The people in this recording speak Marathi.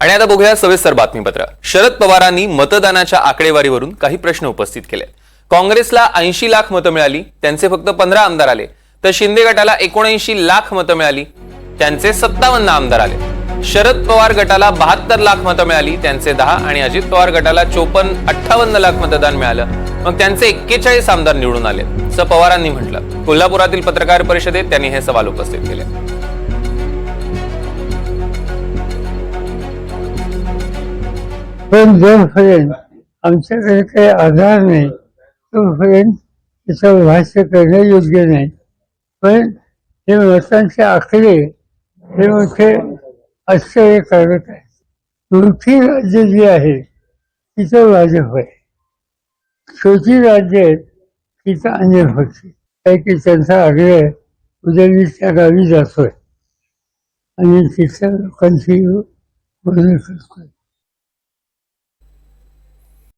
आणि आता बघूया सविस्तर बातमीपत्र. शरद पवारांनी मतदानाच्या आकडेवारीवरून काही प्रश्न उपस्थित केले. काँग्रेसला ऐंशी लाख मतं मिळाली त्यांचे फक्त पंधरा आमदार आले. तर शिंदे गटाला एकोणऐंशी लाख मतं मिळाली त्यांचे सत्तावन्न आमदार आले. शरद पवार गटाला बहात्तर लाख मतं मिळाली त्यांचे दहा आणि अजित पवार गटाला चोपन्न अठ्ठावन्न लाख मतदान मिळालं. मग त्यांचे एक्केचाळीस आमदार निवडून आले. असं पवारांनी म्हटलं. कोल्हापुरातील पत्रकार परिषदेत त्यांनी हे सवाल उपस्थित केले. पण जोपर्यंत आमच्याकडे काही आधार नाही तोपर्यंत तिचं भाष्य करणं योग्य नाही. पण हे मतांचे आकडे हे मोठे आश्चर्यकारक आहे मोठी राज्य जी आहे तिथं भाजप आहे छोटी राज्य आहेत तिथं अन्य पक्ष. काही की त्यांचा आग्रह उद्या मी त्या गावी जातोय. आणि तिथल्या लोकांची मदत करतोय.